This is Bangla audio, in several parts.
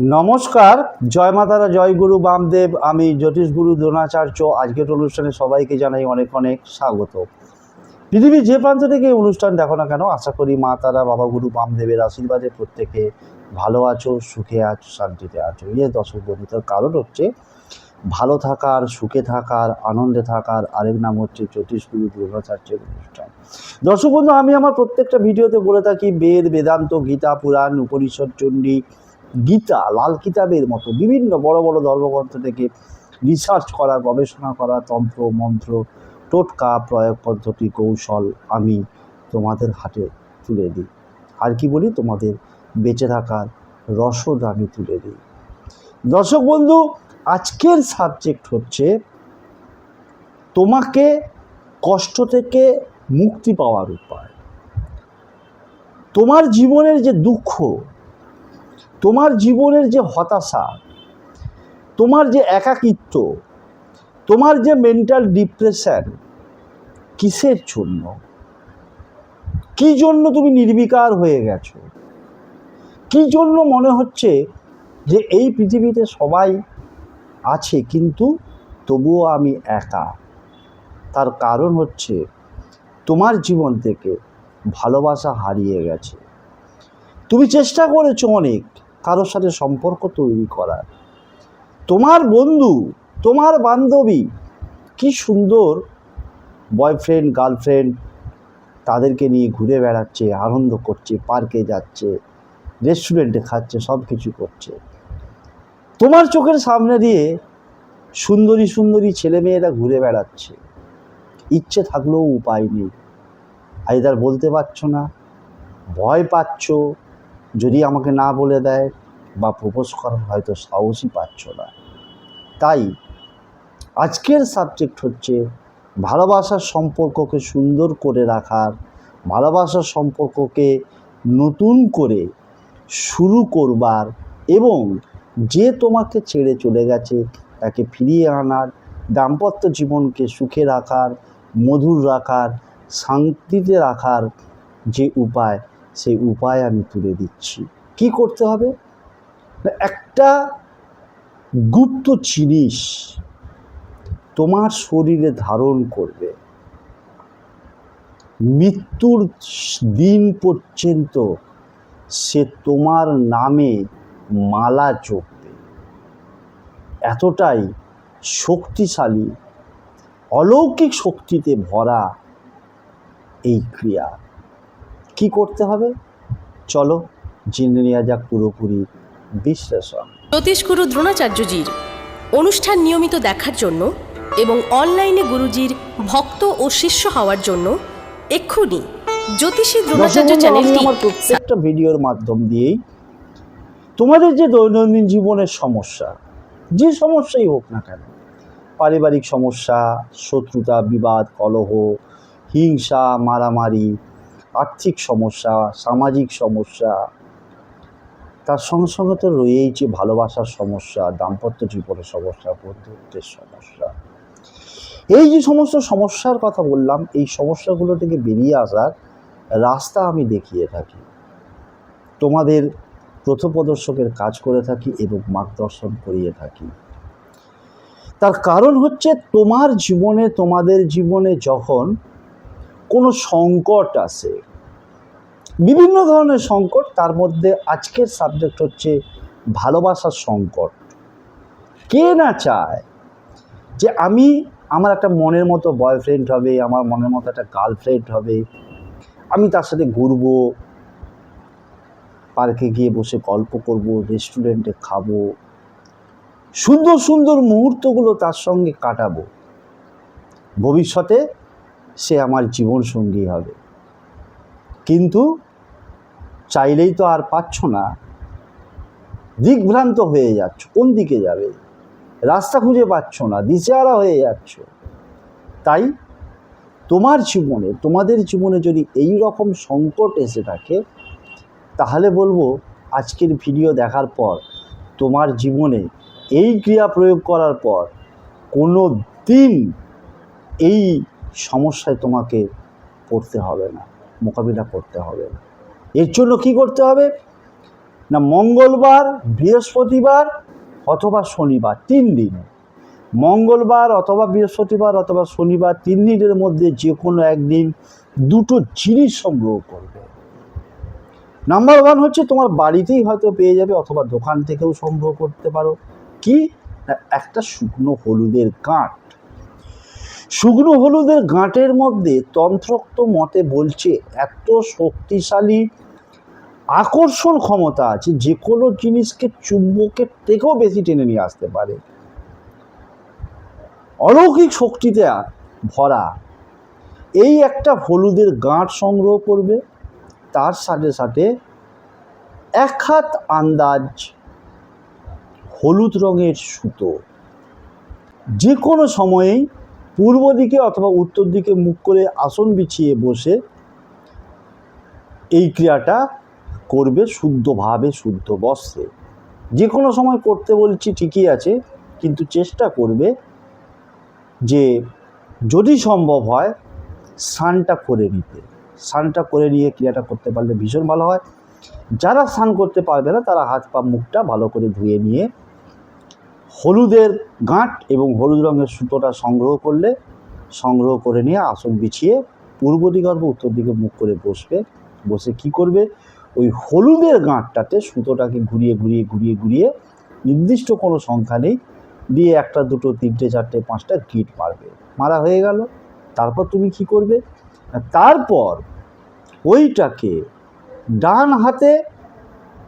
নমস্কার, জয় মাতারা, জয় গুরু বামদেব। আমি জ্যোতিষ গুরু দ্রোণাচার্য। আজকের অনুষ্ঠানে সবাইকে জানাই অনেক অনেক স্বাগত। পৃথিবীর যে প্রান্ত থেকে অনুষ্ঠান দেখো না কেন, আশা করি মা, তারা, বাবা, গুরু, বামদেবের আশীর্বাদে প্রত্যেকে ভালো আছো, সুখে আছো, শান্তিতে আছো। ইয়ে দর্শক বন্ধু তার কারণ হচ্ছে ভালো থাকার, সুখে থাকার, আনন্দে থাকার আরেক নাম হচ্ছে জ্যোতিষ গুরু দ্রোণাচার্যের অনুষ্ঠান। দর্শক বন্ধু, আমি আমার প্রত্যেকটা ভিডিওতে বলে থাকি, বেদ, বেদান্ত, গীতা, পুরাণ, উপনিষদ, চণ্ডী গীতা, লাল কিতাবের মতো বিভিন্ন বড় বড় ধর্মগ্রন্থ থেকে রিসার্চ করা, গবেষণা করা, তন্ত্র, মন্ত্র, টোটকা, প্রয়োগ পদ্ধতি, কৌশল আমি তোমাদের হাতে তুলে দিই। আর কি বলি? তোমাদের বেঁচে থাকার রসদ আমি তুলে দিই। দর্শক বন্ধু, আজকের সাবজেক্ট হচ্ছে তোমাকে কষ্ট থেকে মুক্তি পাওয়ার উপায়। তোমার জীবনের যে দুঃখ তোমার জীবনের যে হতাশা, তোমার যে একাকিত্ব, তোমার যে মেন্টাল ডিপ্রেশন কিসের জন্য? কি জন্য তুমি নির্বিকার হয়ে গেছো? কি জন্য মনে হচ্ছে যে এই পৃথিবীতে সবাই আছে কিন্তু তবুও আমি একা? তার কারণ হচ্ছে তোমার জীবন থেকে ভালোবাসা হারিয়ে গেছে। তুমি চেষ্টা করেছ অনেক কারোর সাথে সম্পর্ক তৈরি করার তোমার বন্ধু, তোমার বান্ধবী কি সুন্দর বয়ফ্রেন্ড গার্লফ্রেন্ড তাদেরকে নিয়ে ঘুরে বেড়াচ্ছে, আনন্দ করছে পার্কে যাচ্ছে রেস্টুরেন্টে খাচ্ছে সব কিছু করছে। তোমার চোখের সামনে দিয়ে সুন্দরী সুন্দরী ছেলেমেয়েরা ঘুরে বেড়াচ্ছে। ইচ্ছে থাকলেও উপায় নেই। আইদার বলতে পারছ না, ভয় পাচ্ছ যদি আমাকে না বলে দেয় বা প্রপোজ করার হয়তো সাহসই পাচ্ছ না। তাই আজকের সাবজেক্ট হচ্ছে ভালোবাসার সম্পর্ককে সুন্দর করে রাখার, ভালোবাসার সম্পর্ককে নতুন করে শুরু করবার এবং যে তোমাকে ছেড়ে চলে গেছে তাকে ফিরিয়ে আনার, দাম্পত্য জীবনকে সুখে রাখার, মধুর রাখার, শান্তিতে রাখার যে উপায় সেই উপায় আমি তুলে দিচ্ছি। কি করতে হবে? একটা গুপ্ত জিনিস তোমার শরীরে ধারণ করবে। মৃত্যুর দিন পর্যন্ত সে তোমার নামে মালা জপবে। এতটাই শক্তিশালী, অলৌকিক শক্তিতে ভরা এই ক্রিয়া। কি করতে হবে? চলো জেনে নেওয়া যাক পুরোপুরি বিশ্লেষণ। জ্যোতিষগুরু দ্রোণাচার্যজির অনুষ্ঠান নিয়মিত দেখার জন্য এবং অনলাইনে গুরুজির ভক্ত ও শিষ্য হওয়ার জন্য এক্ষুনি জ্যোতিষী দ্রোণাচার্য চ্যানেলটি আমার প্রত্যেকটা ভিডিওর মাধ্যম দিয়েই তোমাদের যে দৈনন্দিন জীবনের সমস্যা যে সমস্যাই হোক না কেন পারিবারিক সমস্যা শত্রুতা বিবাদ কলহ হিংসা মারামারি আর্থিক সমস্যা, সামাজিক সমস্যা, তার সঙ্গে সঙ্গে তো রয়েইছে ভালোবাসার সমস্যা, দাম্পত্য জীবনের সমস্যা, বন্ধুত্বের সমস্যা। এই যে সমস্ত সমস্যার কথা বললাম, এই সমস্যাগুলো থেকে বেরিয়ে আসার রাস্তা আমি দেখিয়ে থাকি। তোমাদের প্রথপ্রদর্শকের কাজ করে থাকি এবং মার্গদর্শন করিয়ে থাকি। তার কারণ হচ্ছে তোমার জীবনে, তোমাদের জীবনে যখন কোনো সংকট আসে বিভিন্ন ধরনের সংকট, তার মধ্যে আজকের সাবজেক্ট হচ্ছে ভালোবাসার সংকট। কে না চায় যে আমি আমার একটা মনের মতো বয়ফ্রেন্ড হবে, আমার মনের মতো একটা গার্লফ্রেন্ড হবে, আমি তার সাথে ঘুরবো পার্কে গিয়ে বসে গল্প করব রেস্টুরেন্টে খাব, সুন্দর সুন্দর মুহূর্তগুলো তার সঙ্গে কাটাবো। ভবিষ্যতে সে আমার জীবন সঙ্গী হবে। কিন্তু চাইলেই তো আর পাচ্ছ না। দিকভ্রান্ত হয়ে যাচ্ছ, কোন দিকে যাবে? রাস্তা খুঁজে পাচ্ছ না, দিশেহারা হয়ে যাচ্ছ। তাই তোমার জীবনে, তোমাদের জীবনে যদি এই রকম সংকট এসে থাকে, তাহলে বলব আজকের ভিডিও দেখার পর, তোমার জীবনে এই ক্রিয়া প্রয়োগ করার পর কোনো দিন এই সমস্যায় তোমাকে পড়তে হবে না, মোকাবিলা করতে হবে না। এর জন্য কি করতে হবে? না, মঙ্গলবার, বৃহস্পতিবার অথবা শনিবার, তিন দিন। মঙ্গলবার অথবা বৃহস্পতিবার অথবা শনিবার, তিন দিনের মধ্যে যে কোনো একদিন দুটো জিনিস সংগ্রহ করবে। নাম্বার ওয়ান হচ্ছে তোমার বাড়িতেই হয়তো পেয়ে যাবে অথবা দোকান থেকেও সংগ্রহ করতে পারো। কি? একটা শুকনো হলুদের গাঁট শুকনো হলুদের গাঁটের মধ্যে তন্ত্রোক্ত মতে বলছে, এত শক্তিশালী আকর্ষণ ক্ষমতা আছে, যে কোনো জিনিসকে চুম্বকের থেকেও বেশি টেনে নিয়ে আসতে পারে। অলৌকিক শক্তিতে ভরা, এই একটা হলুদের গাঁট সংগ্রহ করবে, তার সাথে সাথে এক হাত আন্দাজ হলুদ রঙের সুতো। যে কোনো সময়েই পূর্ব দিকে অথবা উত্তর দিকে মুখ করে আসন বিছিয়ে বসে এই ক্রিয়াটা করবে শুদ্ধভাবে শুদ্ধ বস্ত্রে। যে কোনো সময় করতে বলছি ঠিকই আছে, কিন্তু চেষ্টা করবে যে যদি সম্ভব হয় স্নানটা করে নিতে। স্নানটা করে নিয়ে ক্রিয়াটা করতে পারলে ভীষণ ভালো হয়। যারা স্নান করতে পারবে না, তারা হাত পা মুখটা ভালো করে ধুয়ে নিয়ে হলুদের গাঁট এবং হলুদ রঙের সুতোটা সংগ্রহ করলে, সংগ্রহ করে নিয়ে আসন বিছিয়ে পূর্ব দিকে অথবা উত্তর দিকে মুখ করে বসবে। বসে কি করবে? ওই হলুদের গাঁটটাতে সুতোটাকে ঘুরিয়ে ঘুরিয়ে ঘুরিয়ে ঘুরিয়ে নির্দিষ্ট কোনো সংখ্যা নেই, দিয়ে একটা, দুটো, তিনটে, চারটে, পাঁচটা গিট মারবে। মারা হয়ে গেল। তারপর তুমি কি করবে? তারপর ওইটাকে ডান হাতে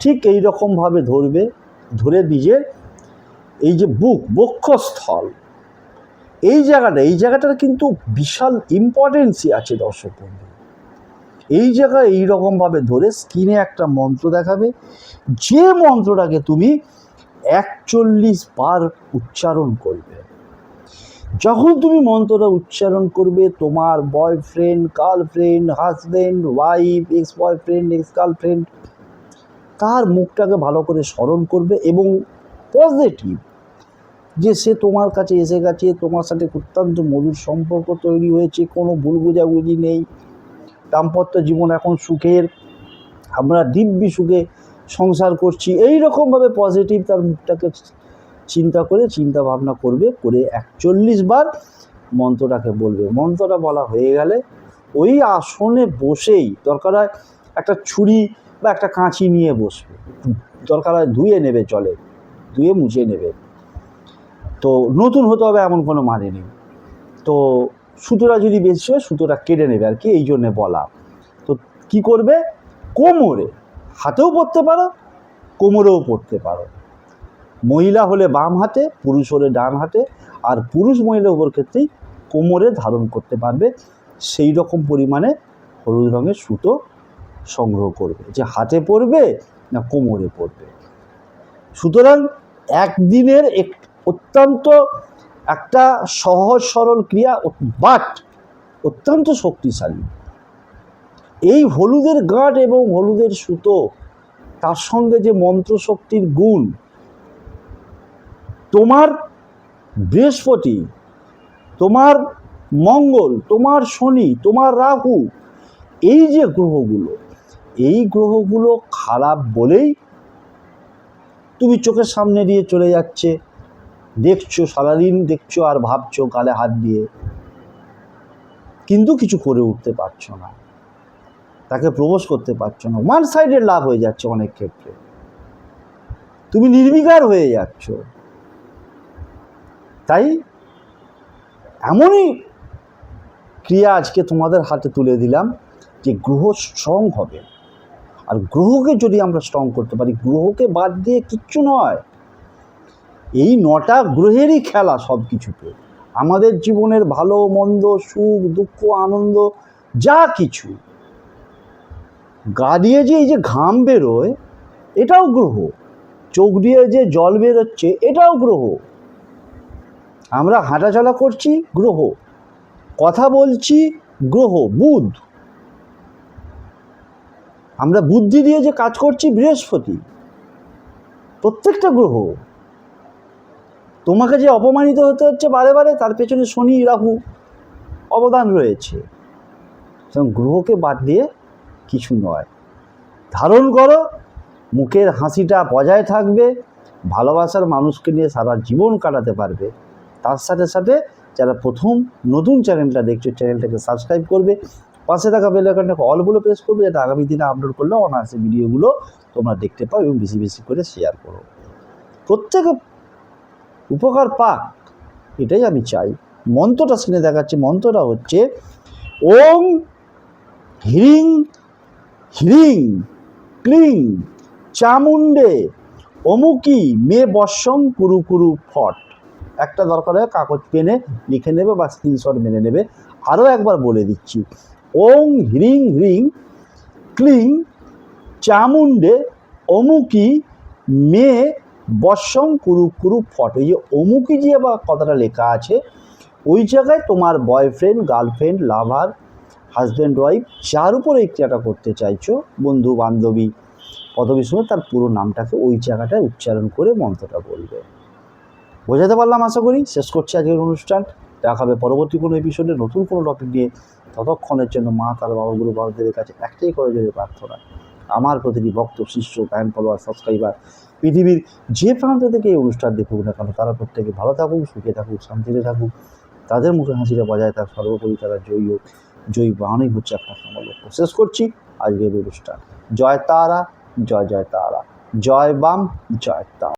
ঠিক এই রকমভাবে ধরবে, ধরে নিজের এই যে বুক, বক্ষস্থল, এই জায়গাটা, এই জায়গাটার কিন্তু বিশাল ইম্পর্টেন্সই আছে দর্শক বন্ধু। এই জায়গায় এইরকমভাবে ধরে স্ক্রিনে একটা মন্ত্র দেখাবে, যে মন্ত্রটাকে তুমি একচল্লিশ বার উচ্চারণ করবে। যখন তুমি মন্ত্রটা উচ্চারণ করবে, তোমার boyfriend girlfriend husband wife ex boyfriend ex girlfriend তার মুখটাকে ভালো করে স্মরণ করবে এবং পজিটিভ যে সে তোমার কাছে এসে গেছে, তোমার সাথে অত্যন্ত মধুর সম্পর্ক তৈরি হয়েছে, কোনো ভুল বোঝাবুঝি নেই। দাম্পত্য জীবন এখন সুখের। আমরা দিব্যি সুখে সংসার করছি। এই রকমভাবে পজিটিভ তার মুখটাকে চিন্তা করে, চিন্তা ভাবনা করবে, করে একচল্লিশ বার মন্ত্রটাকে বলবে। মন্ত্রটা বলা হয়ে গেলে ওই আসনে বসেই দরকার হয় একটা ছুরি বা একটা কাঁচি নিয়ে বসবে। দরকার হয় ধুয়ে নেবে জলে, ধুয়ে মুছে নেবে। তো নতুন হতে হবে এমন কোনো মানে নেই। তো সুতোটা যদি বেশি হয়, সুতোটা কেটে নেবে আর কি, এই জন্যে বলা। তো কি করবে? কোমরে, হাতেও পরতে পারো, কোমরেও পরতে পারো। মহিলা হলে বাম হাতে, পুরুষ হলে ডান হাতে, আর পুরুষ মহিলা উভয় ক্ষেত্রেই কোমরে ধারণ করতে পারবে, সেই রকম পরিমাণে হলুদ রঙের সুতো সংগ্রহ করবে। যে হাতে পরবে না কোমরে পরবে সুতরাং একদিনের এক অত্যন্ত একটা সহজ, সরল ক্রিয়া বাট অত্যন্ত শক্তিশালী। এই হলুদের গাঁট এবং হলুদের সুতো, তার সঙ্গে যে মন্ত্রশক্তির গুণ, তোমার বৃহস্পতি, তোমার মঙ্গল, তোমার শনি, তোমার রাহু, এই যে গ্রহগুলো, এই গ্রহগুলো খারাপ বলেই তুমি চোখের সামনে দিয়ে চলে যাচ্ছে। দেখছ, সারাদিন দেখছ আর ভাবছ গালে হাত দিয়ে। কিন্তু কিছু করে উঠতে পারছ না। তাকে প্রবোজ করতে পারছ না। ওয়ান সাইডের লাভ হয়ে যাচ্ছে অনেক ক্ষেত্রে। তুমি নির্বিকার হয়ে যাচ্ছ। তাই এমনই ক্রিয়া আজকে তোমাদের হাতে তুলে দিলাম যে গ্রহ স্ট্রং হবে। আর গ্রহকে যদি আমরা স্ট্রং করতে পারি, গ্রহকে বাদ দিয়ে কিচ্ছু নয়। এই নটা গ্রহেরই খেলা সব কিছুতে আমাদের জীবনের ভালো, মন্দ, সুখ, দুঃখ, আনন্দ, যা কিছু। গা দিয়ে যে এই যে ঘাম বেরোয়, এটাও গ্রহ। চোখ দিয়ে যে জল বেরোচ্ছে, এটাও গ্রহ। আমরা হাঁটাচলা করছি, গ্রহ। কথা বলছি, গ্রহ, বুধ। আমরা বুদ্ধি দিয়ে যে কাজ করছি, বৃহস্পতি। প্রত্যেকটা গ্রহ। তোমাকে যে অপমানিত হতে হচ্ছে বারে বারে, তার পেছনে শনি, রাহু অবদান রয়েছে। সুতরাং গ্রহকে বাদ দিয়ে কিছু নয়। ধারণ করো, মুখের হাসিটা বজায় থাকবে, ভালোবাসার মানুষকে নিয়ে সারা জীবন কাটাতে পারবে। তার সাথে সাথে যারা প্রথম নতুন চ্যানেলটা দেখছ, চ্যানেলটাকে সাবস্ক্রাইব করবে, পাশে থাকা বেল আইকনটাকে অলগুলো প্রেস করবে, যাতে আগামী দিনে আপলোড করলে অনায়াসে ভিডিওগুলো তোমরা দেখতে পাও এবং বেশি বেশি করে শেয়ার করো। প্রত্যেকে উপকার পাক। এটাই আমি চাই। মন্ত্রটা শুনে দেখাচ্ছি। মন্ত্রটা হচ্ছে ওং হ্রিং হ্রিং ক্লিং চামুণ্ডে অমুকি মে বর্ষম কুরু কুরু ফট। একটা দরকার হয়, কাগজ পেনে লিখে নেবে বা স্ক্রিনশট মেনে নেবে। আরও একবার বলে দিচ্ছি ওং হ্রিং হ্রিং ক্লিং চামুণ্ডে অমুকি মে বর্ষম কুরু কুরু ফট। ওই যে অমুকি যে বা কথাটা লেখা আছে, ওই জায়গায় তোমার boyfriend girlfriend lover husband wife যার উপরে এই ক্রিয়াটা করতে চাইছো, বন্ধু, বান্ধবী পদবীর তার পুরো নামটাকে ওই জায়গাটায় উচ্চারণ করে মন্ত্রটা বলবে। বোঝাতে পারলাম আশা করি? শেষ করছি আজকের অনুষ্ঠান। দেখা হবে পরবর্তী কোনো এপিসোডে নতুন কোনো টপিক নিয়ে। ততক্ষণের জন্য মা, তার বাবা, গুরু, বাবাদের কাছে একটাই করে যদি প্রার্থনা। আমার প্রতিটি ভক্ত শিষ্য ফ্যান ফলোয়ার সাবস্ক্রাইবার পৃথিবীর যে প্রান্ত থেকে এই অনুষ্ঠান দেখুক না কেন, তারা প্রত্যেকে ভালো থাকুক, সুখে থাকুক, শান্তিতে থাকুক। তাদের মুখে হাসিটা বজায় থাক, সর্বোপরি তারা জয়ী হোক। জয়ী বাহানই হচ্ছে একটা সময় লক্ষ্য শেষ করছি আজকের অনুষ্ঠান। জয় তারা, জয় জয় তারা। জয় বাম, জয় তারা।